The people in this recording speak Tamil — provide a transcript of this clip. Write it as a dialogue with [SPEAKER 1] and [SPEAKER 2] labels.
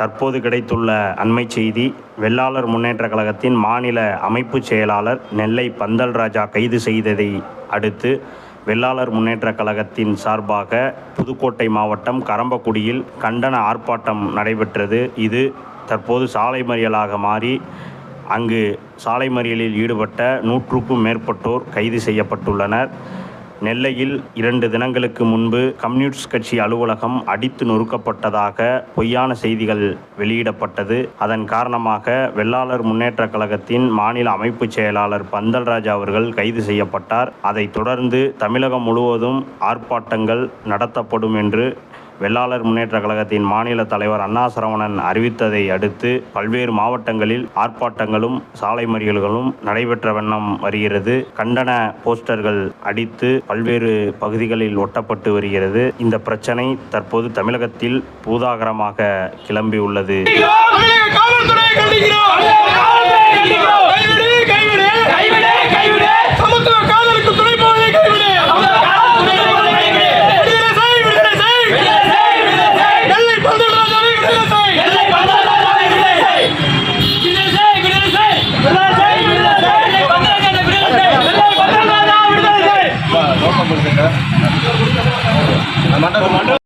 [SPEAKER 1] தற்போது கிடைத்துள்ள அண்மை செய்தி வெள்ளாளர் முன்னேற்ற கழகத்தின் மாநில அமைப்புச் செயலாளர் நெல்லை பந்தல் ராஜா கைது செய்ததை அடுத்து வெள்ளாளர் முன்னேற்ற கழகத்தின் சார்பாக புதுக்கோட்டை மாவட்டம் கரம்பக்குடியில் கண்டன ஆர்ப்பாட்டம் நடைபெற்றது. இது தற்போது சாலை மறியலாக மாறி அங்கு சாலை மறியலில் ஈடுபட்ட நூற்றுக்கும் மேற்பட்டோர் கைது செய்யப்பட்டுள்ளனர். நெல்லையில் இரண்டு தினங்களுக்கு முன்பு கம்யூனிஸ்ட் கட்சி அலுவலகம் அடித்து நொறுக்கப்பட்டதாக பொய்யான செய்திகள் வெளியிடப்பட்டது. அதன் காரணமாக வெள்ளாளர் முன்னேற்ற கழகத்தின் மாநில அமைப்புச் செயலாளர் பந்தல்ராஜ் அவர்கள் கைது செய்யப்பட்டார். அதைத் தொடர்ந்து தமிழகம் முழுவதும் ஆர்ப்பாட்டங்கள் நடத்தப்படும் என்று வெள்ளாளர் முன்னேற்ற கழகத்தின் மாநில தலைவர் அண்ணா சரவணன் அறிவித்ததை அடுத்து பல்வேறு மாவட்டங்களில் ஆர்ப்பாட்டங்களும் சாலை மறியல்களும் நடைபெற்ற வண்ணம் வருகிறது. கண்டன போஸ்டர்கள் அடித்து பல்வேறு பகுதிகளில் ஒட்டப்பட்டு வருகிறது. இந்த பிரச்சனை தற்போது தமிழகத்தில் பூதாகரமாக கிளம்பியுள்ளது.
[SPEAKER 2] மண்டபம் போயிட்டு மண்டபம்